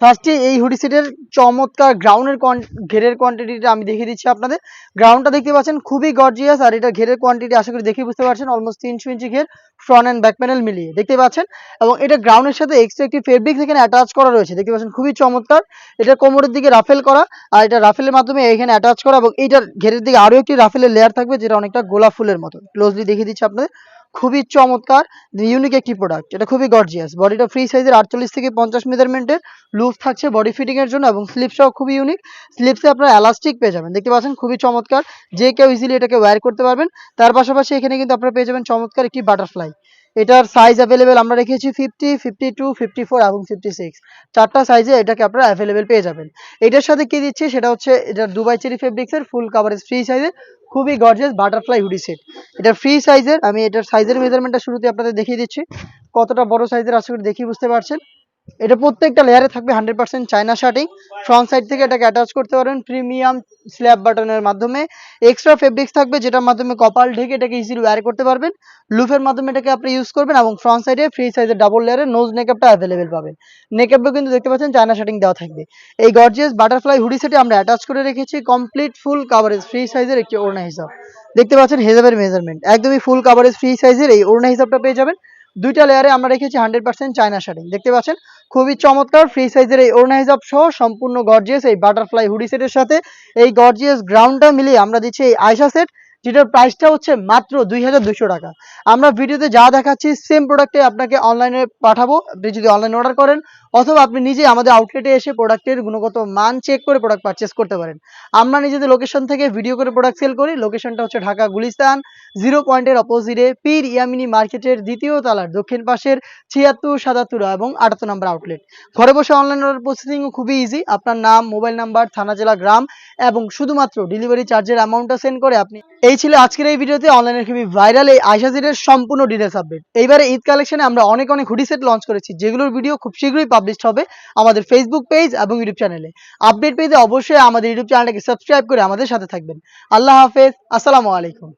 ফার্স্টে এই হুডি সেটের চমৎকার গ্রাউন্ডের ঘেরের কোয়ান্টিটিটা আমি দেখিয়ে দিচ্ছি আপনাদের। গ্রাউন্ডটা দেখতে পাচ্ছেন, খুবই গর্জিয়াস আর এটা ঘেরের কোয়ান্টিটি আশা করি দেখে বুঝতে পারছেন অলমোস্ট তিনশো ইঞ্চি ঘের ফ্রন্ট অ্যান্ড ব্যাক প্যানেল মিলিয়ে। দেখতে পাচ্ছেন? এবং এটা গ্রাউন্ডের সাথে এক্সট্রা একটি ফেব্রিক এখানে অ্যাটাচ করা রয়েছে। দেখতে পাচ্ছেন, খুবই চমৎকার। এটা কোমরের দিকে রাফেল করা, আর এটা রাফেলের মাধ্যমে এখানে অ্যাটাচ করা, এবং এইটার ঘেরের দিকে আরও একটি রাফেলের লেয়ার থাকবে, যেটা অনেকটা গোলাপ ফুলের মতো। ক্লোজলি দেখিয়ে দিচ্ছি আপনাদের। খুবই চমৎকার ইউনিক একটি প্রোডাক্ট এটা খুবই গর্জিয়াস বডিটা ফ্রি সাইজের আটচল্লিশ থেকে পঞ্চাশ মেজারমেন্টের লুজ থাকছে বডি ফিটিং এর জন্য এবং স্লিপসটাও খুবই ইউনিক স্লিপসে আপনার এলাস্টিক পেয়ে যাবেন। দেখতে পাচ্ছেন খুবই চমৎকার। যে কেউ ইজিলি এটাকে ওয়্যার করতে পারবেন। তার পাশাপাশি এখানে কিন্তু আপনারা পেয়ে যাবেন চমৎকার একটি বাটারফ্লাই এটার সাইজ অ্যাভেলেবেল আমরা রেখেছি fifty fifty two fifty four এবং ফিফটি সিক্স চারটা সাইজে এটাকে আপনারা অ্যাভেলেবেল পেয়ে যাবেন। এটার সাথে কি দিচ্ছি? সেটা হচ্ছে এটা দুবাই চেরি ফেব্রিক্সের ফুল কাভারেজ ফ্রি সাইজের খুবই গর্জেস বাটারফ্লাই হুডি সেট এটা ফ্রি সাইজের আমি এটার সাইজের মেজারমেন্টটা শুরুতে আপনাদের দেখিয়ে দিচ্ছি। কতটা বড় সাইজের আশা করি দেখিয়ে বুঝতে পারছেন। এটা প্রত্যেকটা লেয়ারে থাকবে hundred percent China shirting front side থেকে এটাকে অ্যাটাচ করতে পারবেন প্রিমিয়াম স্ল্যাব বাটনের মাধ্যমে। এক্সট্রা ফেব্রিক্স থাকবে যেটার মাধ্যমে কপাল ঢেকে এটাকে ইজিলি ওয়্যার করতে পারবেন। লুফের মাধ্যমে এটাকে আপনি ইউজ করবেন এবং ফ্রন্ট সাইডে ফ্রি সাইজের ডাবল লেয়ারে নোজ নেকআপটা অ্যাভেলেবেল পাবেন। নেকআপও কিন্তু দেখতে পাচ্ছেন চায়না শার্টিং দেওয়া থাকবে। এই গর্জিয়াস বাটারফ্লাই হুডি সেটে আমরা অ্যাটাচ করে রেখেছি। কমপ্লিট ফুল কাভারেজ ফ্রি সাইজের একটি ওড়না হিসাব। দেখতে পাচ্ছেন হেজাবের মেজারমেন্ট একদমই ফুল কাভারেজ ফ্রি সাইজের এই ওড়না হিসাবটা পেয়ে যাবেন। দুইটা লেয়ারে আমরা রেখেছি হান্ড্রেড পার্সেন্ট চায়না শার্টিং দেখতে পাচ্ছেন? খুবই চমৎকার ফ্রি সাইজের এই ওড়না হিজাব সহ সম্পূর্ণ গর্জিয়াস এই বাটারফ্লাই হুডি সেটের সাথে। এই গর্জিয়াস গ্রাউন্ডটা মিলিয়ে আমরা দিচ্ছি এই আয়সা সেট যেটার প্রাইসটা হচ্ছে মাত্র দুই টাকা। আমরা ভিডিওতে যা দেখাচ্ছি সেম প্রোডাক্টে আপনাকে অনলাইনে পাঠাবো। আপনি যদি অনলাইনে অর্ডার করেন, অথবা আপনি নিজে আমাদের আউটলেটে এসে প্রোডাক্টের গুণগত মান চেক করে প্রোডাক্ট পারচেস করতে পারেন। আমরা নিজেদের লোকেশন থেকে ভিডিও করে প্রোডাক্ট সেল করি। লোকেশনটা হচ্ছে ঢাকা গুলিস্তান জিরো পয়েন্টের অপোজিটে পীর ইয়ামিনী মার্কেটের দ্বিতীয় তলার দক্ষিণ পাশের ছিয়াত্তর, সাতাত্তর এবং আটাত্তর নম্বর আউটলেট ঘরে বসে অনলাইন অর্ডার প্রসেসিংও খুবই ইজি আপনার নাম মোবাইল নাম্বার থানা, জেলা, গ্রাম এবং শুধুমাত্র ডেলিভারি চার্জের অ্যামাউন্টটা সেন্ড করে আপনি এই ছিল আজকের এই ভিডিওতে অনলাইনের খুবই ভাইরাল এই আয়সা সেটের সম্পূর্ণ ডিটেলস আপডেট এইবারে ঈদ কালেকশনে আমরা অনেক অনেক হুডি সেট লঞ্চ করেছি, যেগুলোর ভিডিও খুব শীঘ্রই পাবলিশ হবে আমাদের ফেসবুক পেজ এবং ইউটিউব চ্যানেলে আপডেট পেজে অবশ্যই আমাদের ইউটিউব চ্যানেলটাকে সাবস্ক্রাইব করে আমাদের সাথে থাকবেন। আল্লাহ হাফেজ, আসসালামু আলাইকুম।